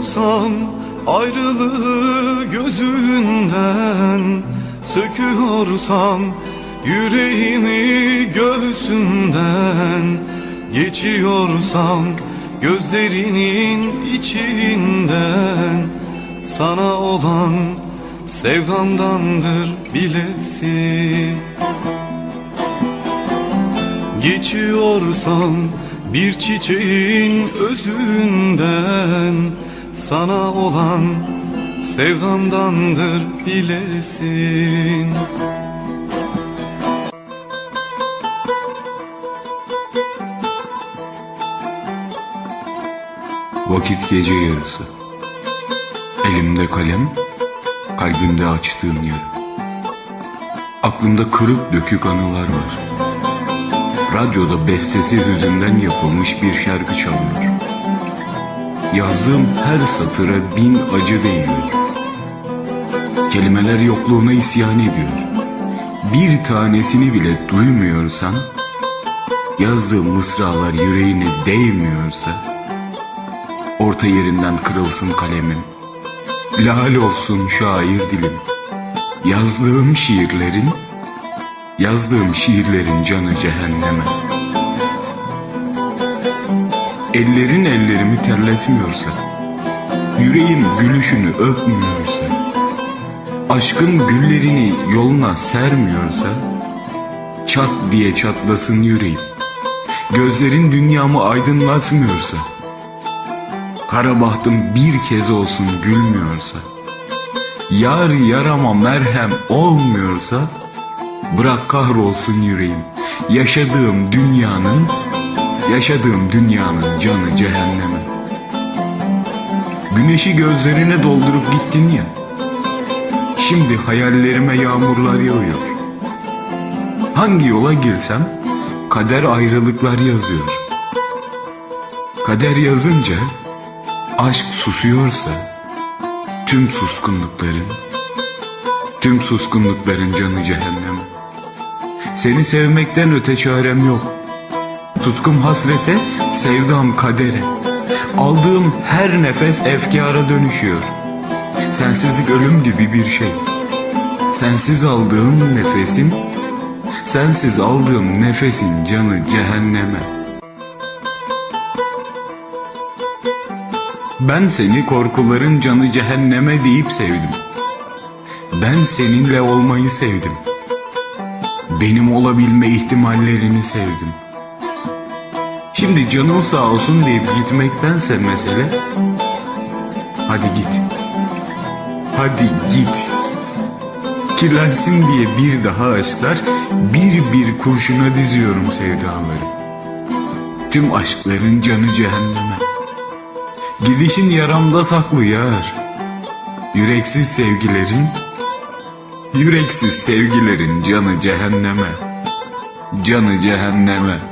Söküyorsam ayrılığı gözünden Söküyorsam yüreğimi göğsünden Geçiyorsam gözlerinin içinden Sana olan sevdamdandır bilesin. Geçiyorsam bir çiçeğin özünden Sana olan sevdamdandır bilesin Vakit gece yarısı. Elimde kalem, kalbimde açtığım yara. Aklımda kırık dökük anılar var. Radyoda bestesi hüzünden yapılmış bir şarkı çalıyor. Yazdığım her satıra bin acı değiyor. Kelimeler yokluğuna isyan ediyor. Bir tanesini bile duymuyorsan, yazdığım mısralar yüreğine değmiyorsa, Orta yerinden kırılsın kalemim Lal olsun şair dilim Yazdığım şiirlerin Yazdığım şiirlerin canı cehenneme Ellerin ellerimi terletmiyorsa Yüreğim gülüşünü öpmüyorsa Aşkın güllerini yoluna sermiyorsa Çat diye çatlasın yüreğim. Gözlerin dünyamı aydınlatmıyorsa Kara bahtım bir kez olsun gülmüyorsa Yar yarama merhem olmuyorsa Bırak kahrolsun yüreğim. Yaşadığım dünyanın Yaşadığım dünyanın canı cehenneme Güneşi gözlerine doldurup gittin ya Şimdi hayallerime yağmurlar yağıyor Hangi yola girsem Kader ayrılıklar yazıyor Kader yazınca aşk susuyorsa tüm suskunlukların tüm suskunlukların canı cehenneme. Seni sevmekten öte çarem yok. Tutkum hasrete, sevdam kadere. Aldığım her nefes efkara dönüşüyor. Sensizlik ölüm gibi bir şey. Sensiz aldığım nefesin, sensiz aldığım nefesin canı cehenneme. Ben seni korkuların canı cehenneme deyip sevdim. Ben seninle olmayı sevdim. Benim olabilme ihtimallerini sevdim. Şimdi canın sağ olsun deyip gitmektense mesele hadi git. Hadi git. Kirlensin diye bir daha aşklar bir bir kurşuna diziyorum sevdaları. Tüm aşkların canı cehenneme. Gidişin yaramda saklı yar. Yüreksiz sevgilerin, yüreksiz sevgilerin canı cehenneme. Canı cehenneme.